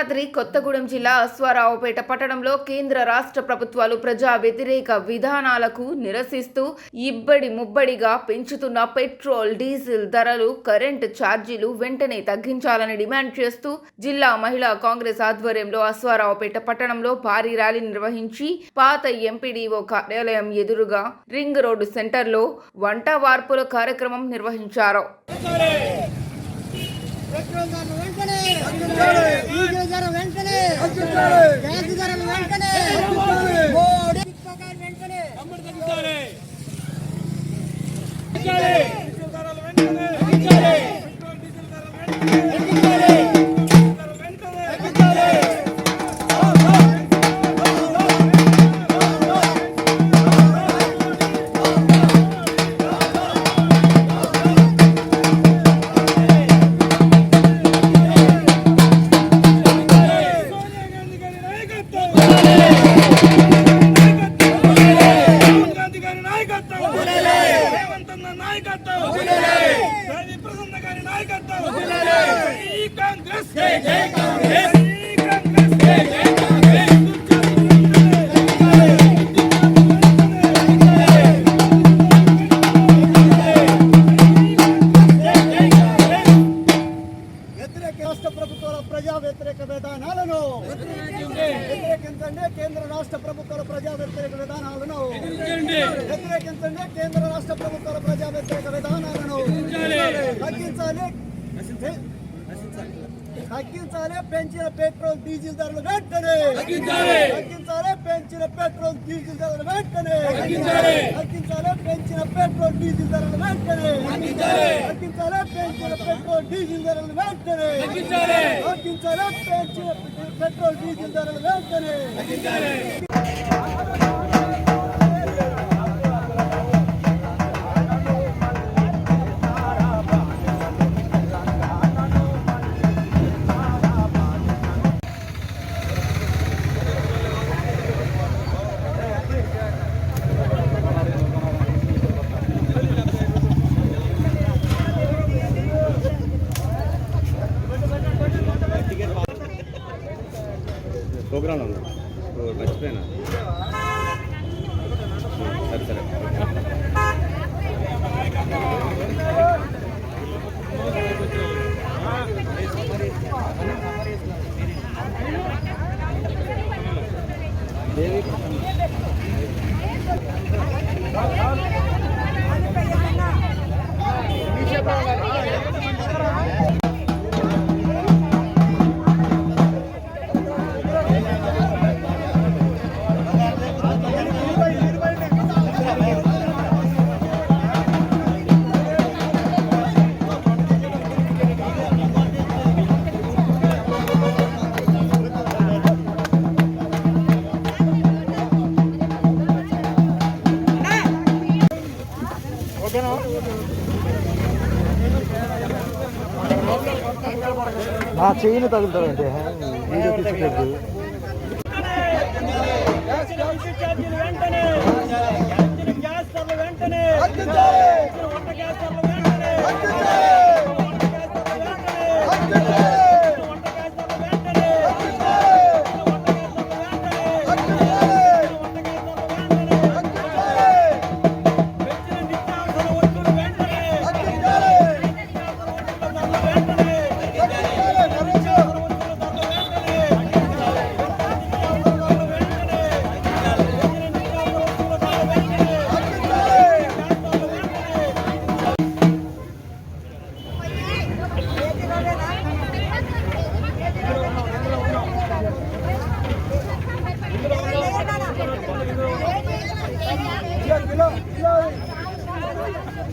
రాత్రి కొత్తగూడెం జిల్లా అశ్వారావుపేట పట్టణంలో కేంద్ర రాష్ట్ర ప్రభుత్వాలు ప్రజా వ్యతిరేక విధానాలకు నిరసిస్తూ ఇబ్బడి ముబ్బడిగా పెంచుతున్న పెట్రోల్ డీజిల్ ధరలు కరెంటు ఛార్జీలు వెంటనే తగ్గించాలని డిమాండ్ చేస్తూ జిల్లా మహిళా కాంగ్రెస్ ఆధ్వర్యంలో అశ్వారావుపేట పట్టణంలో భారీ ర్యాలీ నిర్వహించి పాత ఎంపీడీఓ కార్యాలయం ఎదురుగా రింగ్ రోడ్డు సెంటర్లో వంట వార్పుల కార్యక్రమం నిర్వహించారు. ధరలు వెంటనే గ్యాస్ ధరలు వెంటనే మోడీ వెంటనే. వ్యతిరేకించండి కేంద్ర రాష్ట్ర ప్రభుత్వాల ప్రజా వ్యతిరేక విధానాలను వ్యతిరేకించండి కేంద్ర రాష్ట్ర ప్రభుత్వాల ప్రజా వ్యతిరేక విధానాలను తగ్గించాలి. తగ్గించాలి పెంచిన పెట్రోల్ డీజిల్ ధరలు వెంటనే. తగ్గించాలి. పెంచిన పెట్రోల్ డీజిల్ ధరలు వెంటనే. తగ్గించాలి. పెంచిన పెట్రోల్ డీజిల్ ధరలు వెంటనే. తగ్గించాలి. పెంచిన పెట్రోల్ డీజిల్ ధరలు వెంటనే. తగ్గించాలి. పెంచిన పెట్రోల్ డీజిల్ ధరలు వెంటనే. మర్చిపోయినా? సరే సరే. నా చెయ్యిని తగులుతాడంటే వీడియో తీసుకోలేదు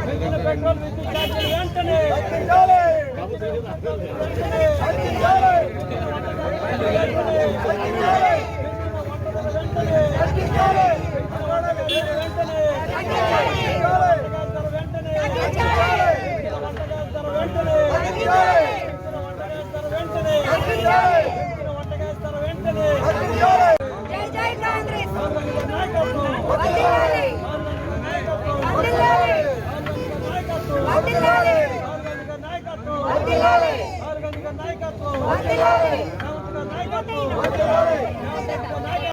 పెట్రోల్ విద్యుత్ ఛార్జీలు వెంటనే. తగ్గించాలి